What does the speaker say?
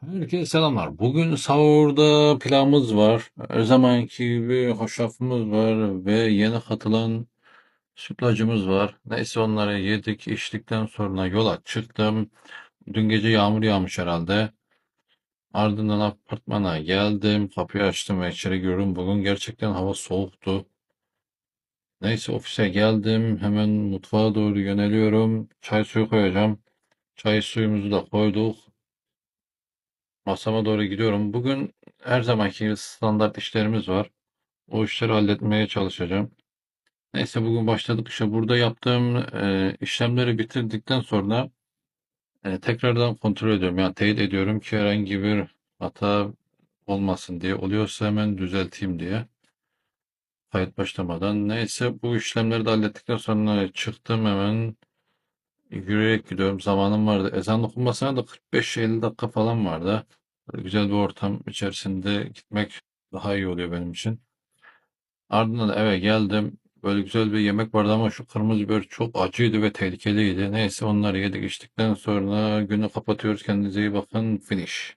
Herkese selamlar. Bugün sahurda pilavımız var. Her zamanki gibi hoşafımız var ve yeni katılan sütlacımız var. Neyse onları yedik, içtikten sonra yola çıktım. Dün gece yağmur yağmış herhalde. Ardından apartmana geldim. Kapıyı açtım ve içeri girdim. Bugün gerçekten hava soğuktu. Neyse ofise geldim. Hemen mutfağa doğru yöneliyorum. Çay suyu koyacağım. Çay suyumuzu da koyduk. Masama doğru gidiyorum. Bugün her zamanki standart işlerimiz var. O işleri halletmeye çalışacağım. Neyse bugün başladık işte burada yaptığım e, işlemleri bitirdikten sonra e, tekrardan kontrol ediyorum. Yani teyit ediyorum ki herhangi bir hata olmasın diye. Oluyorsa hemen düzelteyim diye. Kayıt başlamadan. Neyse bu işlemleri de hallettikten sonra çıktım hemen. Yürüyerek gidiyorum. Zamanım vardı. Ezan okunmasına da 45-50 dakika falan vardı. Güzel bir ortam içerisinde gitmek daha iyi oluyor benim için. Ardından eve geldim. Böyle güzel bir yemek vardı ama şu kırmızı biber çok acıydı ve tehlikeliydi. Neyse onları yedik içtikten sonra günü kapatıyoruz. Kendinize iyi bakın. Finish.